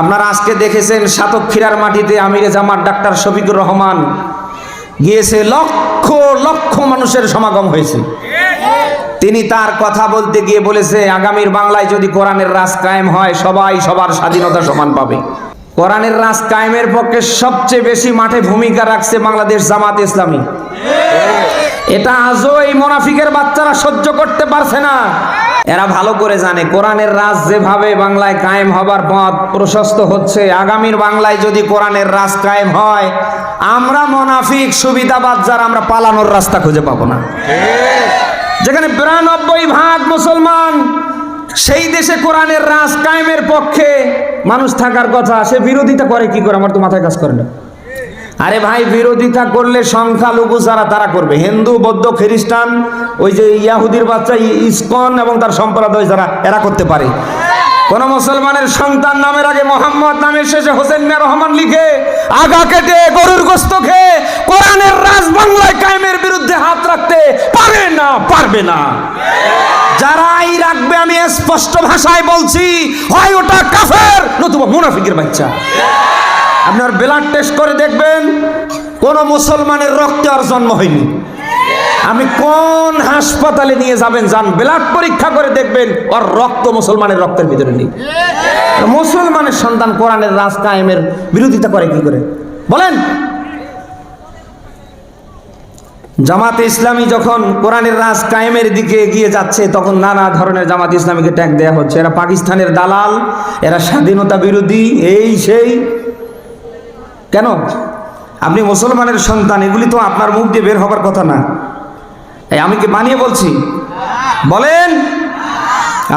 আপনারা আজকে দেখেছেন সাতক্ষীরার মাটিতে আমিরে জামার ডাক্তার শফিকুর রহমান গিয়েছে লক্ষ লক্ষ মানুষের সমাগম হয়েছে। তিনি তার কথা বলতে গিয়ে বলেছে, আগামীর বাংলায় যদি কোরআনের রাজ কায়েম হয়, সবাই সবার স্বাধীনতা সমান পাবে। কোরআনের রাজ কায়েমের পক্ষে সবচেয়ে বেশি মাঠে ভূমিকা রাখছে বাংলাদেশ জামাত ইসলামী। এটা আজও এই মোনাফিকের বাচ্চারা সহ্য করতে পারছে না। এরা ভালো করে জানে। কোরআনের রাজ যেভাবে বাংলায় কায়েম হবার পথ প্রশস্ত হচ্ছে, আগামীর বাংলায় যদি কোরআনের রাজ কায়েম হয়, আমরা মোনাফিক, সুবিধাবাদ যারা, আমরা পালানোর রাস্তা খুঁজে পাবো না। যেখানে বিরানব্বই ভাগ মুসলমান সেই দেশে কোরআনের রাজ কায়েমের পক্ষে মানুষ থাকার কথা, সে বিরোধিতা করে কি করে? আমার তো মাথায় কাজ করে না। আরে ভাই, বিরোধিতা করলে সংখ্যালঘু যারা, তারা করবে। হিন্দু, বৌদ্ধ, খ্রিস্টান, ওই যে ইয়াহুদির বাচ্চা, ইসকন এবং তার সম্প্রদায় যারা, এরা করতে পারে। কোন মুসলমানের সন্তান নামের আগে মোহাম্মদ নামের শেষে হোসেন মিয়া রহমান লিখে, আগা কেটে, গরুর গোস্ত খেয়ে, কোরআনের রাজ বাংলায় কায়েমের বিরুদ্ধে হাত রাখতে পারে না, পারবে না। যারাই রাখবে, আমি স্পষ্ট ভাষায় বলছি, হয় ওটা কাফের, নতুবা মুনাফিকের বাচ্চা। আপনার ব্লাড টেস্ট করে দেখবেন, কোন মুসলমানের রক্তে আর জন্ম হয়নি। আমি কোন হাসপাতালে নিয়ে যাবেন, যান, ব্লাড পরীক্ষা করে দেখবেন, ওর রক্ত মুসলমানের রক্তের ভিতরে নেই। মুসলমানের সন্তান কোরআনের রাজ কায়েমের বিরোধিতা করে কি করে? বলেন। জামাতে ইসলামী যখন কোরআনের রাজ কায়েমের দিকে এগিয়ে যাচ্ছে, তখন নানা ধরনের জামাত ইসলামীকে ট্যাগ দেওয়া হচ্ছে। এরা পাকিস্তানের দালাল, এরা স্বাধীনতা বিরোধী, এই সেই। কেন? আপনি মুসলমানের সন্তান, এগুলি তো আপনার মুখ দিয়ে বের হবার কথা না। এই আমি কি বানিয়ে বলছি? বলেন।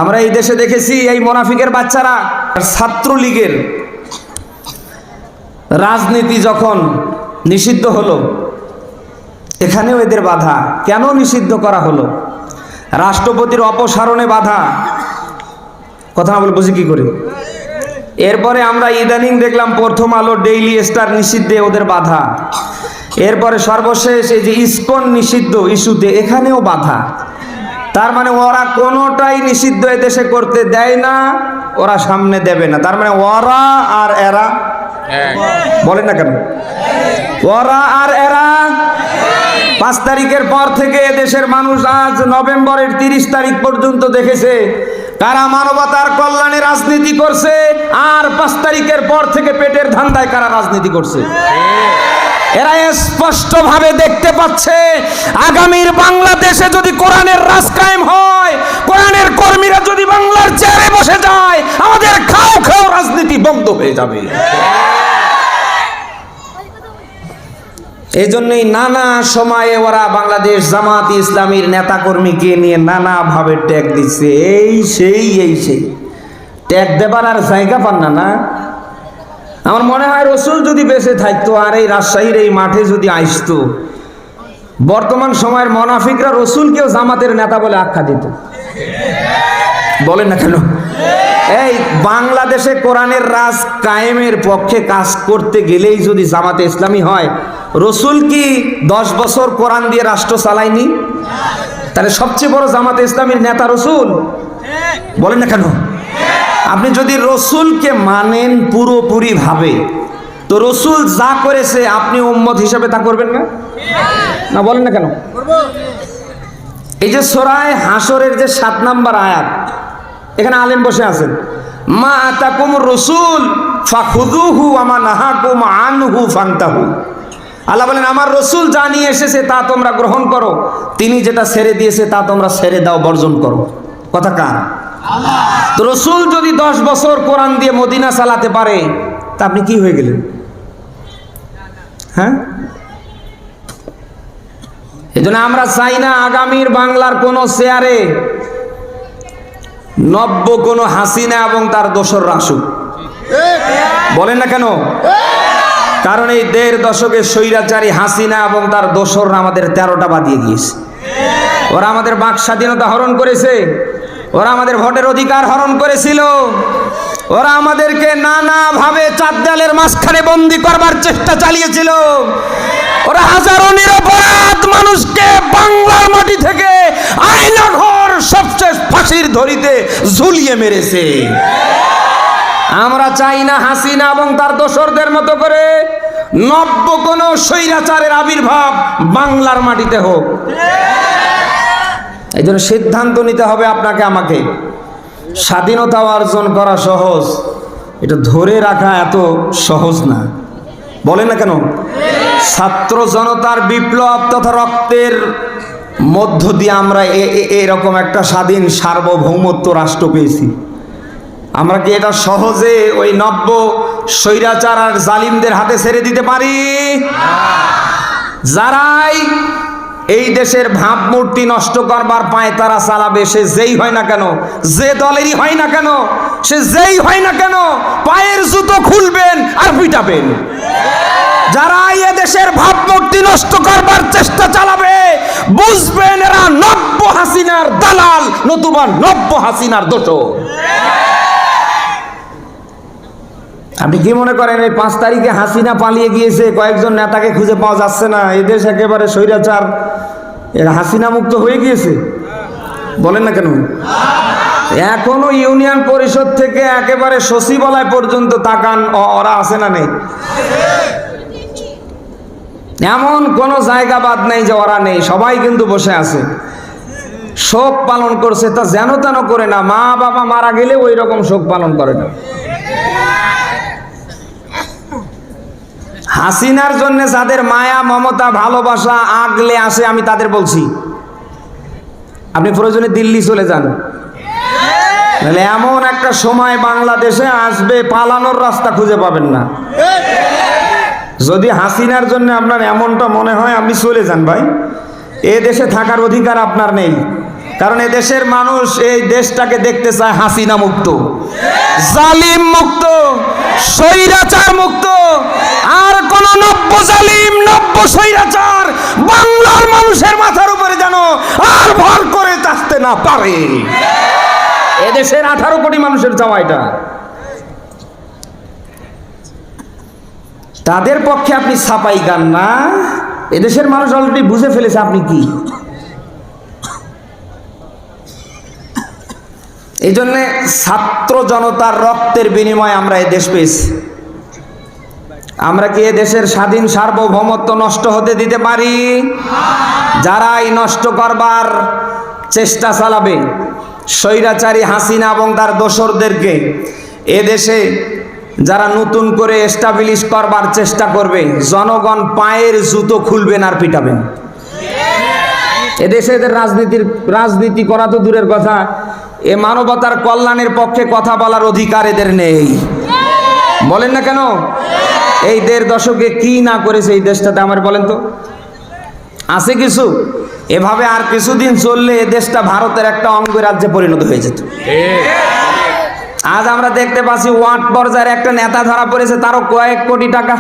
আমরা এই দেশে দেখেছি এই মোনাফিকের বাচ্চারা ছাত্রলীগের রাজনীতি যখন নিষিদ্ধ হলো, এখানেও এদের বাধা। কেন নিষিদ্ধ করা হলো? রাষ্ট্রপতির অপসারণে বাধা। কথা না বলে বুঝি কি করে? এরপরে আমরা ইদানিং দেখলাম প্রথম আলো ডেইলি স্টার নিষিদ্ধে ওদের বাধা। এরপরে সর্বশেষ এই যে ইসকন নিষিদ্ধ ইস্যুতে এখানেও বাধা। তার মানে ওরা কোনোটাই নিষিদ্ধ এদেশে করতে দেয় না ওরা সামনে দেবে না। তার মানে ওরা আর এরা বলেন না কেন? ওরা আর এরা পাঁচ তারিখের পর থেকে দেশের মানুষ আজ নভেম্বরের তিরিশ তারিখ পর্যন্ত দেখেছে কারা মানবতার কল্যাণে রাজনীতি করছে, আর পাঁচ তারিখের পর থেকে পেটের ধান্দায় কারা রাজনীতি করছে। এরা স্পষ্ট ভাবে দেখতে পাচ্ছে, আগামীর বাংলাদেশে যদি কোরআনের রাজ কায়েম হয়, কোরআনের কর্মীরা যদি বাংলার চেয়ারে বসে যায়, আমাদের খাও খাও রাজনীতি বন্ধ হয়ে যাবে। এই জন্যই নানা সময়ে ওরা বাংলাদেশ জামাত ইসলামীর নেতাকর্মীকে নিয়ে নানাভাবে ট্যাগ দিচ্ছে। এই সেই এই সেই। ট্যাগ দেবার আর জায়গা পান না না? আমার মনে হয় রসুল যদি বেঁচে থাকতো আর এই রাজশাহীর এই মাঠে যদি আসতো, বর্তমান সময়ের মনাফিকরা রসুলকেও জামাতের নেতা বলে আখ্যা দিত। বলেন না কেন? এই বাংলাদেশে কোরআনের রাজ কায়েমের পক্ষে কাজ করতে গেলেই যদি জামাতে ইসলামী হয়, রসুল কি দশ বছর কোরআন দিয়ে রাষ্ট্র চালায়নি? তাহলে সবচেয়ে বড় জামাতে ইসলামীর নেতা রসুল? বলেন না কেন? আপনি যদি রসুলকে মানেন পুরোপুরি ভাবে তো রসুল যা করেছে আপনি উম্মত হিসাবে তা করবেন না? না, বলেন না কেন? এই যে সোরায় হাসরের যে সাত নাম্বার আয়াত এখানে আলেম বসে আছেন। মা আতাকুম রসুল ফাখুদুহু আমা নাহাকুম আনহু ফান্তাহু। আল্লাহ বলেন, আমার রসুল যা নিয়ে এসেছে তা তোমরা গ্রহণ করো। তিনি যেটা ছেড়ে দিয়েছে তা তোমরা ছেড়ে দাও, বর্জন করো। কথা কার? রসুল যদি দশ বছর কোরআন দিয়ে মদিনা চালাতে পারে, তা আপনি কি হয়ে গেলেন? হ্যাঁ? এই জন্য আমরা চাই না আগামীর বাংলার কোন চেয়ারে নব্য কোন হাসিনা এবং তার দোসর রাসুক বলেন না কেন? কারণ এই দেড় দশকের স্বৈরাচারী হাসিনা এবং তার দোসররা আমাদের তেরোটা বাদিয়ে গিয়েছে ওরা আমাদের বাক স্বাধীনতা হরণ করেছে। ওরা আমাদের ভোটের অধিকার হরণ করেছিল। ওরা আমাদেরকে নানাভাবে চার দেয়ালের মাঝখানে বন্দি করবার চেষ্টা চালিয়েছিল। ওরা হাজারো নিরপরাধ মানুষকে বাংলার মাটি থেকে আয়না ঘর সবচেয়ে ফাঁসির ধরিতে ঝুলিয়ে মেরেছে। আমরা চাই না হাসিনা এবং তার দোসরদের মতো করে নব্য কোন স্বৈরাচারের আবির্ভাব বাংলার মাটিতে হোক। এই জন্য সিদ্ধান্ত নিতে হবে আপনাকে, আমাকে। স্বাধীনতা অর্জন করা সহজ, এটা ধরে রাখা এত সহজ না। বলে না কেন? ছাত্র জনতার বিপ্লব তথা রক্তের মধ্য দিয়ে আমরা এরকম একটা স্বাধীন সার্বভৌমত্ব রাষ্ট্র পেয়েছি। আমরা কি এটা সহজে ওই নব্য স্বৈরাচার আর জালিমদের হাতে ছেড়ে দিতে পারি? যারাই এই দেশের ভাবমূর্তি নষ্ট করবার পায় তারা চালাবে। সে যেই হয় না কেন, যে দলেরই হয় না কেন, সে যেই হয় না কেন, পায়ের জুতো খুলবেন আর পিটাবেন। যারা এ দেশের ভাবমূর্তি নষ্ট করবার চেষ্টা চালাবে, বুঝবেন এরা নব্য হাসিনার দালাল, নতুবা নব্য হাসিনার দোষর। আপনি কি মনে করেন এই পাঁচ তারিখে হাসিনা পালিয়ে গিয়েছে? কয়েকজন নেতাকে খুঁজে পাওয়া যাচ্ছে না। এই দেশ একেবারে স্বৈরাচার। এরা হাসিনা মুক্ত হয়ে গিয়েছে? বলেন না কেন? এখনও ইউনিয়ন পরিষদ থেকে একেবারে সচিবালয় পর্যন্ত তাকান ওরা আছে না নেই? এমন কোনো জায়গা বাদ নেই যে ওরা নেই। সবাই কিন্তু বসে আছে। শোক পালন করছে, তা যেন তেন করে না। মা বাবা মারা গেলে ওই রকম শোক পালন করে না। হাসিনার জন্য যাদের মায়া, মমতা, ভালোবাসা আগলে আসে, আমি তাদের বলছি। আপনি প্রয়োজনে দিল্লি চলে যান। নাহলে এমন একটা সময় বাংলাদেশে আসবে, পালানোর রাস্তা খুঁজে পাবেন না। যদি হাসিনার জন্য আপনার এমনটা মনে হয়, আপনি চলে যান ভাই। এ দেশে থাকার অধিকার আপনার নেই। কারণ দেশের মানুষ এই দেশটাকে দেখতে চায় হাসিনা মুক্ত, জালিম মুক্ত, স্বৈরাচার মুক্ত। আর কোন নব্য জালিম, নব্য স্বৈরাচার বাংলার মানুষের মাথার উপরে যেন আর ভর করে চাচতে না পারে। এদেশের আঠারো কোটি মানুষের চাওয়া এটা। তাদের পক্ষে আপনি ছাপাই গান না। এদেশের মানুষ অলরেডি বুঝে ফেলেছে আপনি কি? এই জন্যে ছাত্র জনতার রক্তের বিনিময়ে আমরা এ দেশ পেয়েছি। আমরা কি এ দেশের স্বাধীন সার্বভৌমত্ব নষ্ট হতে দিতে পারি? যারাই নষ্ট করবার চেষ্টা চালাবে, স্বৈরাচারী হাসিনা এবং তার দোসরদেরকে এদেশে যারা নতুন করে এস্টাবলিশ করবার চেষ্টা করবে, জনগণ পায়ের জুতো খুলবেন আর পিটাবেন। এদেশে এদের রাজনীতির রাজনীতি করা তো দূরের কথা এ মানবতার কল্যাণের পক্ষে কথা বলার অধিকার এদের নেই। বলেন না কেন? এই দেড় দশকে কি না করেছে এই দেশটাতে আমার বলেন তো? আছে কিছু? এভাবে আর কিছুদিন চললে এ দেশটা ভারতের একটা অঙ্গরাজ্যে পরিণত হয়ে যেত। আজ আমরা দেখতে পাচ্ছি ওয়ার্ড পর্যায়ের একটা নেতা ধরা পড়েছে, তারও কয়েক কোটি টাকা।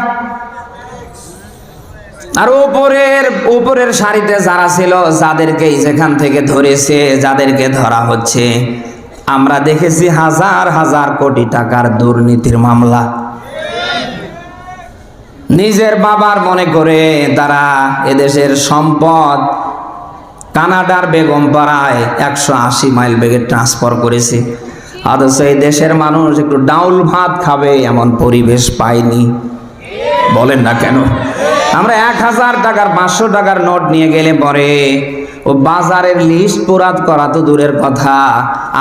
আর উপরের উপরের সারিতে যারা ছিল যাদেরকে যেখান থেকে ধরেছে, যাদেরকে ধরা হচ্ছে, আমরা দেখেছি হাজার হাজার কোটি টাকার দুর্নীতির মামলা। নিজের বাবার মনে করে তারা এদেশের সম্পদ কানাডার বেগম পাড়ায় একশো আশি মাইল বেগে ট্রান্সফার করেছে। অথচ এই দেশের মানুষ একটু ডাউল ভাত খাবে, এমন পরিবেশ পায়নি। বলেন না কেন? আমরা এক হাজার টাকার, পাঁচশো টাকার নোট নিয়ে গেলে পরে, ও বাজারের লিস্ট পুরাত করা তো দূরের কথা।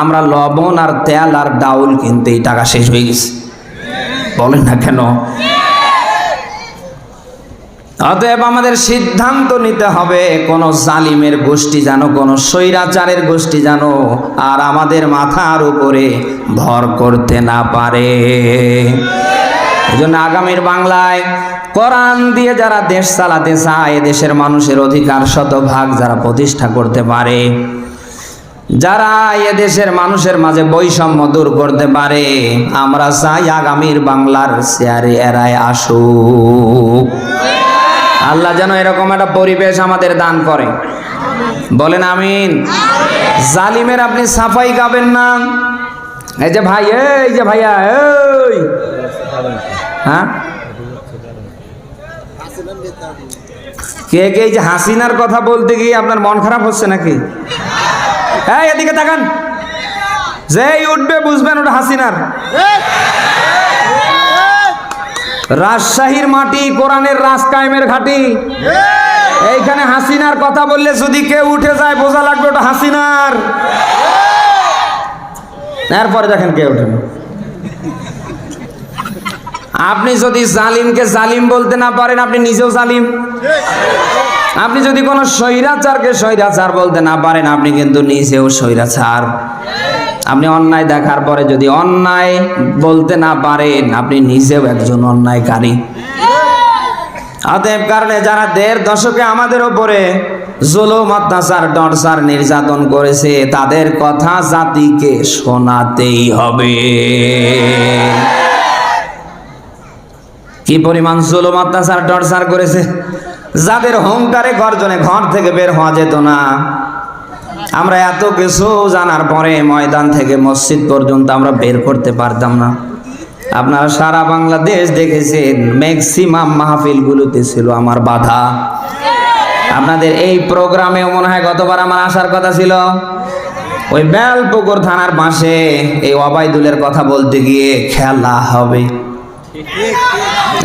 আমরা লবণ আর তেল আর ডাউল কিনতেই টাকা শেষ হয়ে গেছে। বলেন না কেন? অতএব আমাদের সিদ্ধান্ত নিতে হবে, কোন জালিমের গোষ্ঠী জানো, কোন স্বৈরাচারের গোষ্ঠী জানো, আর আমাদের মাথার উপরে ভর করতে না পারে। এই জন্য আগামীর বাংলায় কোরআন দিয়ে যারা দেশ চালাতে চায় দেশের মানুষের অধিকার শতভাগ যারা প্রতিষ্ঠা করতে পারে। যারা এ দেশের মানুষের মাঝে বৈষম্য দূর করতে পারে, আমরা চাই আগামীর বাংলার চেয়ারে এরায় আসুক। আল্লাহ যেন এরকম একটা পরিবেশ আমাদের দান করে। বলেন আমিন। জালিমের আপনি সাফাই গাবেন না। এই যে ভাই, এই যে ভাইয়া, এই। হ্যাঁ? কে কে এই যে হাসিনার কথা বলতে গিয়ে আপনার মন খারাপ হচ্ছে নাকি? হ্যাঁ এদিকে তাকান। যেই উঠবে বুঝবেন ওটা হাসিনার। রাজশাহীর মাটি, কোরআনের রাজ কায়েমের ঘাটি। এইখানে হাসিনার কথা বললে যদি কেউ উঠে যায়, বোঝা লাগবে ওটা হাসিনার। এরপরে দেখেন কে না। আপনি যদি জালিমকে জালিম বলতে না পারেন, আপনি নিজেও জালিম। আপনি যদি কোনো স্বৈরাচারকে স্বৈরাচার বলতে না পারেন, আপনি কিন্তু নিজেও স্বৈরাচার। আপনি অন্যায় দেখার পরে যদি অন্যায় বলতে না পারেন, আপনি নিজেও একজন অন্যায়কারী। অতএব কারণে যারা দেড় দশকে আমাদের ওপরে জুলুম, অত্যাচার, টর্চার, নির্যাতন করেছে, তাদের কথা জাতিকে শোনাতেই হবে। কি পরিমাণ জুলুম, অত্যাচার, টর্চার করেছে? যাদের হংকারে গর্জনে ঘর থেকে বের হওয়া যেত না। আমরা এত কিছু জানার পরে ময়দান থেকে মসজিদ পর্যন্ত আমরা বের করতে পারতাম না। আপনারা সারা বাংলাদেশ দেখেছেন ম্যাক্সিমাম মাহফিলগুলোতে ছিল আমার বাধা। আপনাদের এই প্রোগ্রামে মনে হয় গতবার আমার আসার কথা ছিল। ওই বেলপুকুর থানার পাশে এই অবাইদুলের কথা বলতে গিয়ে খেলা হবে।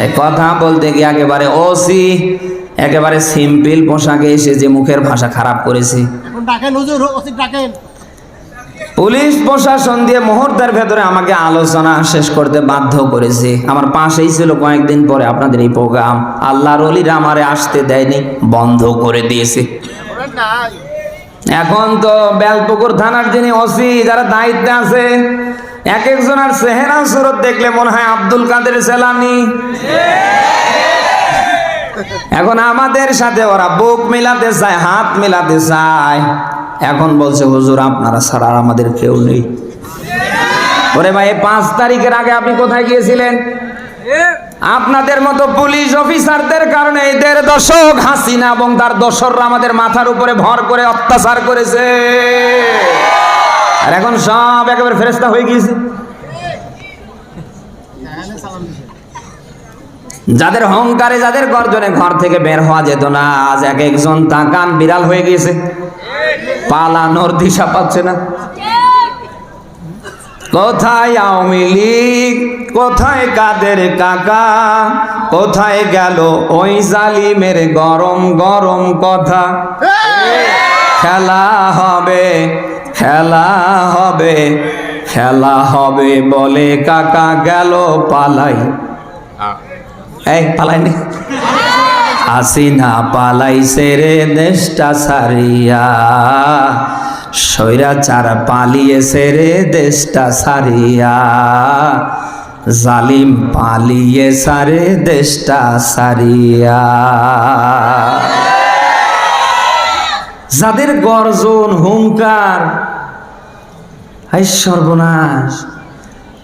এই কথা বলতে গিয়ে একেবারে ওসি একেবারে সিম্পল পোশাকে এসে যে মুখের ভাষা খারাপ করেছে। পুলিশ প্রশাসন দিয়ে মুহূর্তের ভেতরে আমাকে আলোচনা শেষ করতে বাধ্য করেছে। আমার পাশেই ছিল কয়েকদিন পরে আপনাদের এই প্রোগ্রাম। আল্লাহর অলিরা আমারে আসতে দেয়নি বন্ধ করে দিয়েছে। এখন তো বেলপুকুর থানার যিনি ওসি যারা দায়িত্বে আছে এক একজনের চেহারা সুরত দেখলে মনে হয় আব্দুল কাদের সেলানি এখন আমাদের সাথে ওরা বুক মিলাতে চায়, হাত মিলাতে চায়। এখন বলছে, হুজুর, আপনারা ছাড়া আমাদের কেউ নেই। ওরে ভাই পাঁচ তারিখের আগে আপনি কোথায় গিয়েছিলেন? আপনাদের মতো পুলিশ অফিসারদের কারণে এদের দশক হাসিনা এবং তার দশররা আমাদের মাথার উপরে ভর করে অত্যাচার করেছে। আর এখন সব একেবারে ফেরেস্তা হয়ে গিয়েছে। যাদের হংকারে যাদের গর্জনে ঘর থেকে বের হওয়া যেত না, আজ এক একজন তাকান বিড়াল হয়ে গিয়েছে। পালানোর দিশা পাচ্ছে না। কোথায় আওয়ামী লীগ? কোথায় কাদের কাকা? কোথায় গেল ওই জালিমের গরম গরম কথা? খেলা হবে খেলা হবে খেলা হবে বলে কাকা গেল পালাই। এই পালাইনি হাসিনা পালাইছে রে দেশটা সারিয়া স্বৈরাচার পালিয়েছে রে দেশটা সারিয়া জালিম পালিয়ে সারে দেশটা সারিয়া যাদের গর্জন হুঙ্কার সর্বনাশ।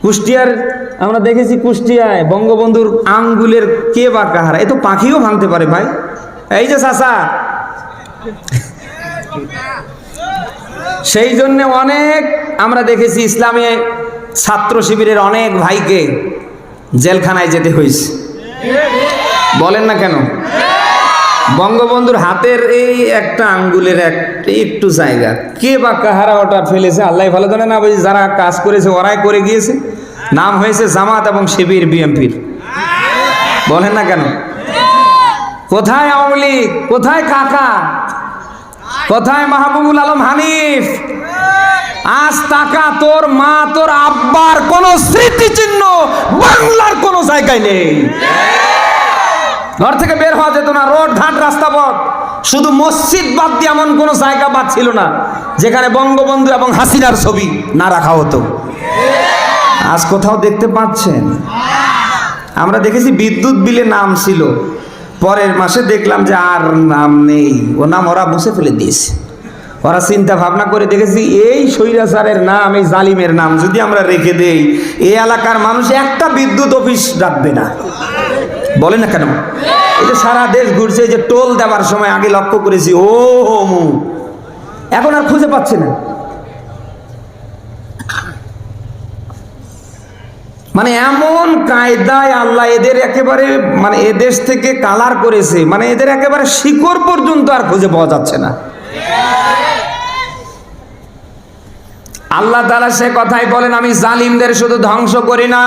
কুষ্টিয়ার, আমরা দেখেছি কুষ্টিয়ায় বঙ্গবন্ধুর আঙ্গুলের কে বা কাহারা? এ তো পাখিও ভাঙতে পারে ভাই। এই যে চাষা সেই জন্য অনেক আমরা দেখেছি ইসলামে ছাত্র শিবিরের অনেক ভাইকে জেলখানায় যেতে হয়েছে বলেন না কেন? বঙ্গবন্ধুর হাতের এই একটা আঙ্গুলের এক একটু জায়গা। কে বা কাহারা ওটা ফেলেছে, আল্লাহ ভালো জানে না যারা কাজ করেছে, ওরাই করে গিয়েছে। নাম হয়েছে জামাত এবং শিবির বিএমপির। বলেন না কেন? কোথায় আওয়ামী কোথায় কাকা? কোথায় মাহবুবুল আলম হানিফ? আজ টাকা তোর মা, তোর আব্বার কোন স্মৃতিচিহ্ন বাংলার কোন জায়গায় নেই। ঘর থেকে বের হওয়া যেত না, রোড, ঘাট, রাস্তা, পথ। শুধু মসজিদ বাদ দিয়ে এমন কোনো জায়গা বাদ ছিল না, যেখানে বঙ্গবন্ধু এবং হাসিনার ছবি না রাখা হতো। আজ কোথাও দেখতে পাচ্ছেন? আমরা দেখেছি বিদ্যুৎ বিলে নাম ছিল। পরের মাসে দেখলাম যে আর নাম নেই। ও নাম ওরা মুছে ফেলে দিয়েছে। ওরা চিন্তা ভাবনা করে দেখেছি, এই স্বৈরাচারের নাম, এই জালিমের নাম যদি আমরা রেখে দেই, এই এলাকার মানুষ একটা বিদ্যুৎ অফিস রাখবে না। বলে না কেন? এই যে সারা দেশ ঘুরছে যে টোল দেওয়ার সময় আগে লক্ষ্য করেছি, ও মু এখন আর খুঁজে পাচ্ছে না। মানে এমন কায়দায় আল্লাহ এদের একেবারে মানে এদেশ থেকে কালার করেছে মানে এদের একেবারে শিকড় পর্যন্ত আর খুঁজে পাওয়া যাচ্ছে না। আল্লাহ তালা সে কথাই বলেন, আমি জালিমদের শুধু ধ্বংস করি না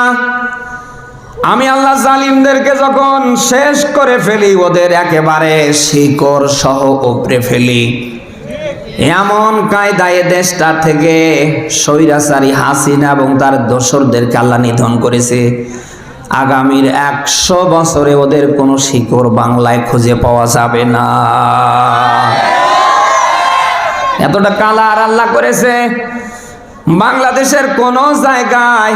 আমি আল্লাহ জালিমদেরকে যখন শেষ করে ফেলি, ওদের একেবারে শিকড় সহ উপরে ফেলি। এমন কায়দায় দেশটা থেকে স্বৈরাচারী হাসিনা এবং তার দোসরদেরকে আল্লাহ নিধন করেছে। আগামীর একশো বছরে ওদের কোনো শিকড় বাংলায় খুঁজে পাওয়া যাবে না। এতটা কালা আর আল্লাহ করেছে। বাংলাদেশের কোন জায়গায়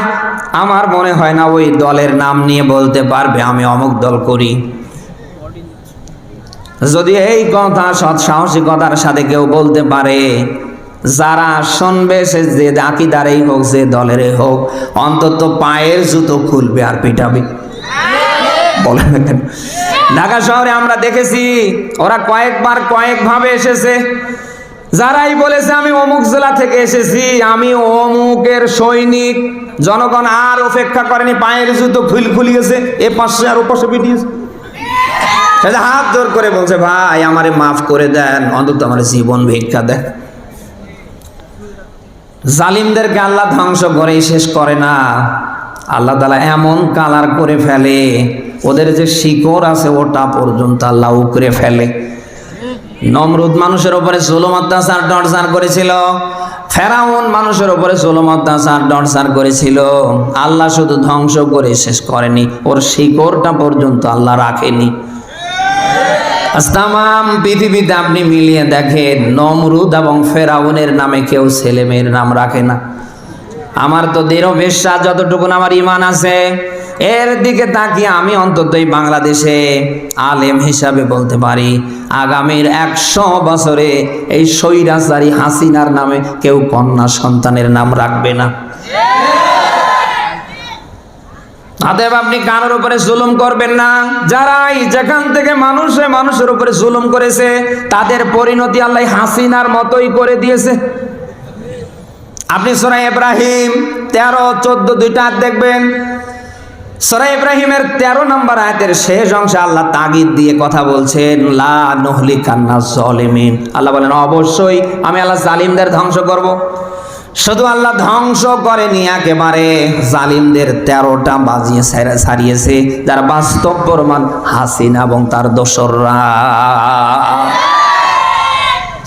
আমার মনে হয় না ওই দলের নাম নিয়ে বলতে পারবে, আমি অমুক দল করি। যদি এই কথা সৎ সাহসিকতার সাথে কেউ বলতে পারে, যারা শুনবে সে যে দাকিদারেই হোক, যে দলেরই হোক, অন্তত পায়ের জুতো খুলবে আর পিটাবে। ঢাকা শহরে আমরা দেখেছি, ওরা কয়েকবার কয়েকভাবে এসেছে। যারাই বলেছে, আমি অমুক জেলা থেকে এসেছি, আমি অমুকের সৈনিক। জনগণ আর অপেক্ষা করেনি, পায়ের জুতো খুল খুলিয়েছে, এ পাশে আর ও পাশে পিটিয়েছে সেটা হাত জোর করে বলছে, ভাই, আমারে মাফ করে দেন, অন্তত আমার জীবন ভিক্ষা দেন। জালিমদেরকে আল্লাহ ধ্বংস করেই শেষ করে না। আল্লাহ তালা এমন কালার করে ফেলে, ওদের যে শিকড় আছে, ওটা পর্যন্ত আল্লাহ উকরে ফেলে। নমরুদ মানুষের উপরে জুলুম, অত্যাচার, টর্চার করেছিল। ফেরাউন মানুষের উপরে জুলুম, অত্যাচার, টর্চার করেছিল। আল্লাহ শুধু ধ্বংস করে শেষ করেনি। ওর শিকড়টা পর্যন্ত আল্লাহ রাখেনি। তামাম পৃথিবীতে আপনি মিলিয়ে দেখেন, নমরুদ এবং ফেরাউনের নামে কেউ ছেলে মেয়ের নাম রাখে না। আমার তো দৃঢ় বিশ্বাস যতটুকু আমার ইমান আছে এর দিকে তাকিয়ে আমি অন্তত এই বাংলাদেশে আলেম হিসাবে বলতে পারি। আগামীর একশো বছরে এই স্বৈরাচারী হাসিনার নামে কেউ কন্যা সন্তানের নাম রাখবে না। অতএব আপনি কারোর উপরে জুলুম করবেন না। যারাই যেখান থেকে মানুষে মানুষের উপরে জুলুম করেছে, তাদের পরিণতি আল্লাহ হাসিনার মতোই করে দিয়েছে। আপনি সোরা ইব্রাহিম তেরো, চোদ্দ দুইটা দেখবেন সোরা ইব্রাহিমের তেরো নম্বর আয়াতের শেষ অংশে আল্লাহ তাগিদ দিয়ে কথা বলছেন, লা নহলি কান্না জলেমিন আল্লাহ বলেন, অবশ্যই আমি আল্লাহ জালিমদের ধ্বংস করব। শুধু আল্লাহ ধ্বংস করেনি, একেবারে জালিমদের তেরোটা বাজিয়ে ছাড়িয়েছে যার বাস্তব প্রমাণ হাসিনা এবং তার দোসররা।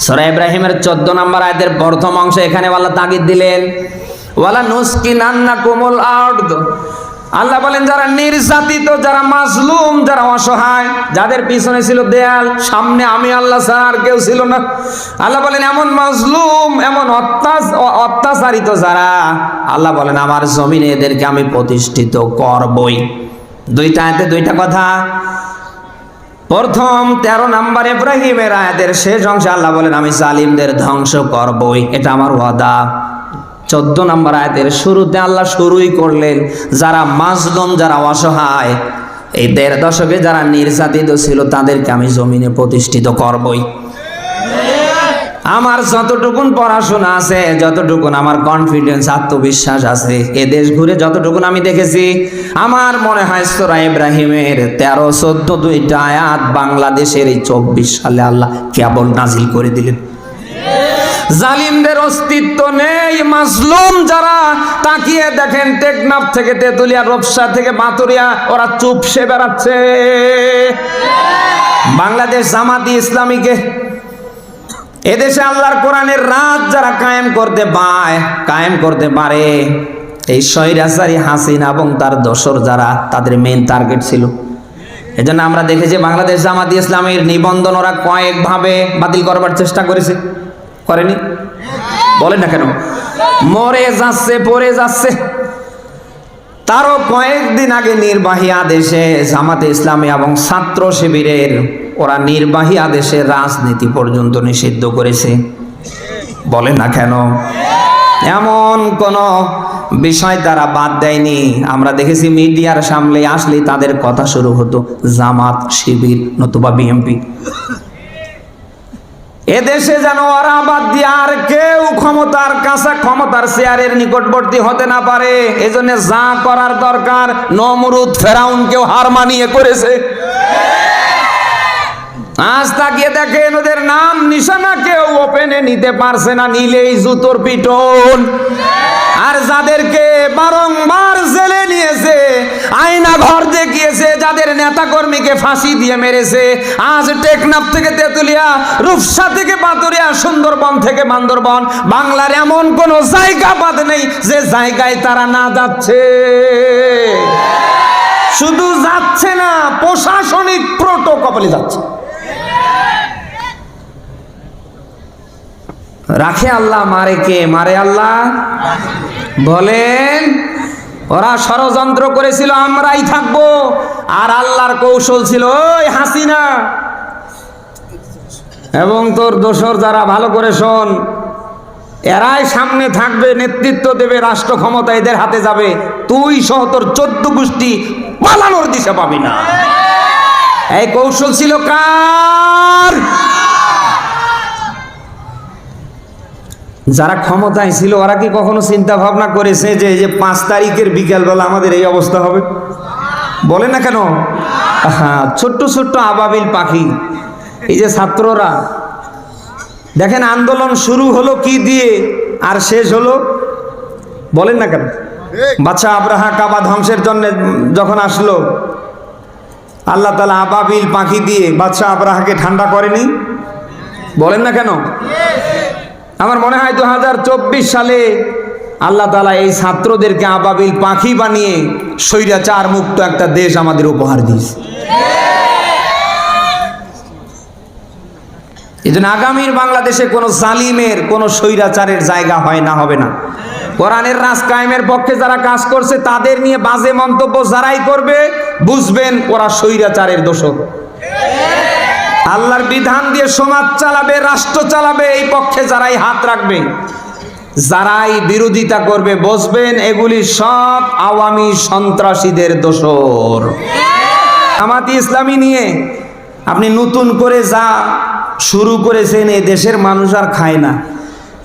সরা ইব্রাহিমের চোদ্দ নম্বর আয়াতের প্রথম অংশ এখানে আল্লাহ তাগিদ দিলেন, ওয়ালা নুসকি নান্না কোমল আর্দ। আল্লাহ বলেন, যারা নির্যাতিত, যারা মাজলুম, যারা অসহায়, যাদের পিছনে ছিল দেয়াল, সামনে আমি আল্লাহ ছাড়া আর কেউ ছিল না। আল্লাহ বলেন, এমন মাজলুম, এমন অত্যাচ- অত্যাচারিত যারা, আল্লাহ বলেন, আমার জমিনে এদেরকে আমি প্রতিষ্ঠিত করবই। দুইটা আয়াতে দুইটা কথা। প্রথম, তেরো নাম্বার ইব্রাহিমের আয়াতের শেষ অংশে আল্লাহ বলেন, আমি জালিমদের ধ্বংস করবই, এটা আমার ওয়াদা। চোদ্দ নম্বর আয়াতের শুরুতে আল্লাহ শুরুই করলেন, যারা মাজলুম, যারা অসহায়, এই দেড় দশকে যারা নির্যাতিত ছিল, তাদেরকে আমি জমিনে প্রতিষ্ঠিত করবই। আমার যতটুকুন পড়াশোনা আছে, যতটুকুন আমার কনফিডেন্স আত্মবিশ্বাস আছে, এ দেশ ঘুরে যতটুকুন আমি দেখেছি, আমার মনে হয় সোরা ইব্রাহিমের তেরো, চোদ্দ দুইটা আয়াত বাংলাদেশের এই চব্বিশ সালে আল্লাহ কেবল নাজিল করে দিলেন। জালিমদের অস্তিত্ব নেই, মাজলুম যারা, তাকিয়ে দেখেন টেকনাফ থেকে তেতুলিয়া রবসা থেকে বাতুরিয়া ওরা চুপসে বেড়াচ্ছে। বাংলাদেশ জামাতি ইসলামীকে, এদেশে আল্লাহর কোরআনের রাত যারা কায়েম করতে পায়, কায়েম করতে পারে, এই স্বৈরাচারী হাসিনা এবং তার দোসর যারা, তাদের মেন টার্গেট ছিল। এজন্য আমরা দেখেছি বাংলাদেশ জামাতি ইসলামের নিবন্ধন ওরা কয়েকভাবে বাতিল করবার চেষ্টা করেছে। করেনি? বলেন না কেন? মরে যাচ্ছে, পড়ে যাচ্ছে। তারও কয়েকদিন আগে নির্বাহী আদেশে জামাতে ইসলামী এবং ছাত্র শিবিরের ওরা নির্বাহী আদেশে রাজনীতি পর্যন্ত নিষিদ্ধ করেছে। বলে না কেন? এমন কোন বিষয় তারা বাদ দেয়নি। আমরা দেখেছি মিডিয়ার সামনে আসলেই তাদের কথা শুরু হতো, জামাত শিবির নতুবা বিএমপি। এদেশে যেন ওরা বাদ দিয়ে আর কেউ ক্ষমতার কাছে ক্ষমতার চেয়ারের নিকটবর্তী হতে না পারে, এজন্য যা করার দরকার, নমরুদ ফেরাউনকেও হার মানিয়ে করেছে। আজ তাকিয়ে দেখেন ওদের নাম নিশানা কেউ ওপেনে নিতে পারছে না, নিলেই জুতোর পিটন। আর যাদেরকে বারংবার জেলে নিয়েছে, আয়না ঘর দেখিয়েছে, যাদের নেতা কর্মীকে ফাঁসি দিয়ে মেরেছে, আজ টেকনাফ থেকে তেতুলিয়া, রূপসা থেকে পাতুরিয়া সুন্দরবন থেকে বান্দরবন, বাংলার এমন কোন জায়গা বাদ নেই যে জায়গায় তারা না যাচ্ছে। শুধু যাচ্ছে না, প্রশাসনিক প্রোটোকলে যাচ্ছে। রাখে আল্লাহ, মারে কে? মারে আল্লাহ? বলেন, ওরা ষড়যন্ত্র করেছিল, আমরাই থাকব। আর আল্লাহর কৌশল ছিল, ওই হাসিনা। এবং তোর দোসর যারা, ভালো করে শোন, এরাই সামনে থাকবে, নেতৃত্ব দেবে, রাষ্ট্র ক্ষমতা এদের হাতে যাবে। তুই সহ তোর চোদ্দ গোষ্ঠী পালানোর দিশা পাবি না। এই কৌশল ছিল কার? যারা ক্ষমতায় ছিল ওরা কি কখনো চিন্তা ভাবনা করেছে যে এই যে পাঁচ তারিখের বিকেলবেলা আমাদের এই অবস্থা হবে? বলে না কেন? হ্যাঁ ছোট্ট ছোট্ট আবাবিল পাখি। এই যে ছাত্ররা দেখেন আন্দোলন শুরু হলো কি দিয়ে আর শেষ হলো? বলেন না কেন? বাচ্চা আব্রাহা কাবা ধ্বংসের জন্য যখন আসলো আল্লাহ তালা আবাবিল পাখি দিয়ে বাচ্চা আব্রাহাকে ঠান্ডা করেনি? বলেন না কেন? আমার মনে হয় দু হাজার চব্বিশ সালে আল্লাহ তালা এই ছাত্রদেরকে আবাবিল পাখি বানিয়ে স্বৈরাচার মুক্ত একটা দেশ আমাদের উপহার দিয়েছে। এই জন্য আগামীর বাংলাদেশে কোনো জালিমের, কোনো স্বৈরাচারের জায়গা হয় না, হবে না। কোরআনের রাজ কায়েমের পক্ষে যারা কাজ করছে, তাদের নিয়ে বাজে মন্তব্য যারাই করবে বুঝবেন ওরা স্বৈরাচারের দোষক আল্লাহর বিধান দিয়ে সমাজ চালাবে, রাষ্ট্র চালাবে, এই পক্ষে যারাই হাত রাখবে, যারাই বিরোধিতা করবে বসবেন এগুলি সব আওয়ামী সন্ত্রাসীদের দোসর জামাতি ইসলামী নিয়ে আপনি নতুন করে যা শুরু করেছেন, এই দেশের মানুষ আর খায় না।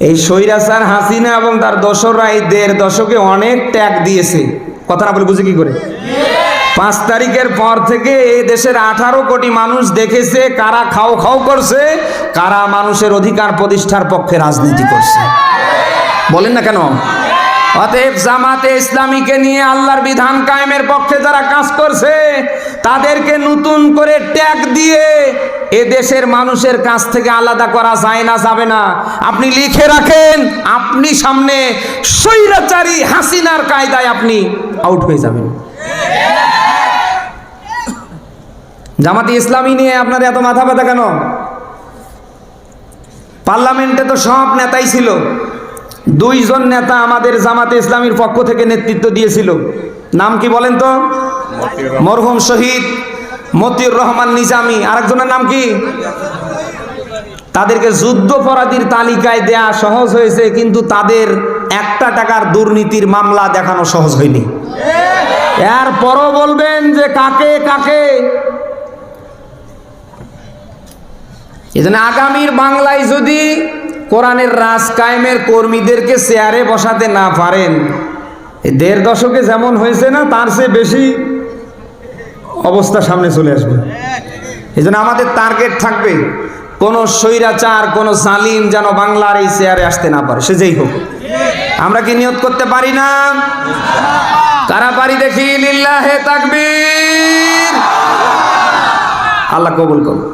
এই স্বৈরাচার হাসিনা এবং তার দোসররা এই দেড় দশকে অনেক ত্যাগ দিয়েছে। কথা না বলে বুঝে কি করে? পাঁচ তারিখের পর থেকে এই দেশের আঠারো কোটি মানুষ দেখেছে, কারা খাও খাও করছে, কারা মানুষের অধিকার প্রতিষ্ঠার পক্ষে রাজনীতি করছে। বলেন না কেন? অতএব জামাতে ইসলামীকে নিয়ে আল্লাহর বিধান কায়েমের পক্ষে যারা কাজ করছে, তাদেরকে নতুন করে ট্যাগ দিয়ে এ দেশের মানুষের কাছ থেকে আলাদা করা যায় না, যাবে না। আপনি লিখে রাখেন, আপনি সামনে স্বৈরাচারী হাসিনার কায়দায় আপনি আউট হয়ে যাবেন। জামাতি ইসলামী নিয়ে আপনার এত মাথা ব্যথা কেন? পার্লামেন্টে তো সব নেতাই ছিল। দুইজন নেতা আমাদের জামাতে ইসলামীর পক্ষ থেকে নেতৃত্ব দিয়েছিল। নাম কি বলেন তো? মরহুম শহীদ মতিউর রহমান নিজামী। আরেকজনের নাম কি? তাদেরকে যুদ্ধপরাধীর তালিকায় দেয়া সহজ হয়েছে, কিন্তু তাদের একটা টাকার দুর্নীতির মামলা দেখানো সহজ হয়নি। এরপরও বলবেন যে কাকে কাকে? এজন্য আগামীর বাংলায় যদি কোরআনের রাজ কায়েমের কর্মীদেরকে চেয়ারে বসাতে না পারেন দেড় দশকে যেমন হয়েছে না, তার চেয়ে বেশি অবস্থা সামনে চলে আসবে। এই আমাদের টার্গেট থাকবে, কোনো স্বৈরাচার, কোনো সালিম যেন বাংলার এই চেয়ারে আসতে না পারে, সে যেই হোক। আমরা কি নিয়োগ করতে পারি না? কারা পারি দেখি লিল্লাহে তাকবীর। আল্লাহ কবুল করুন।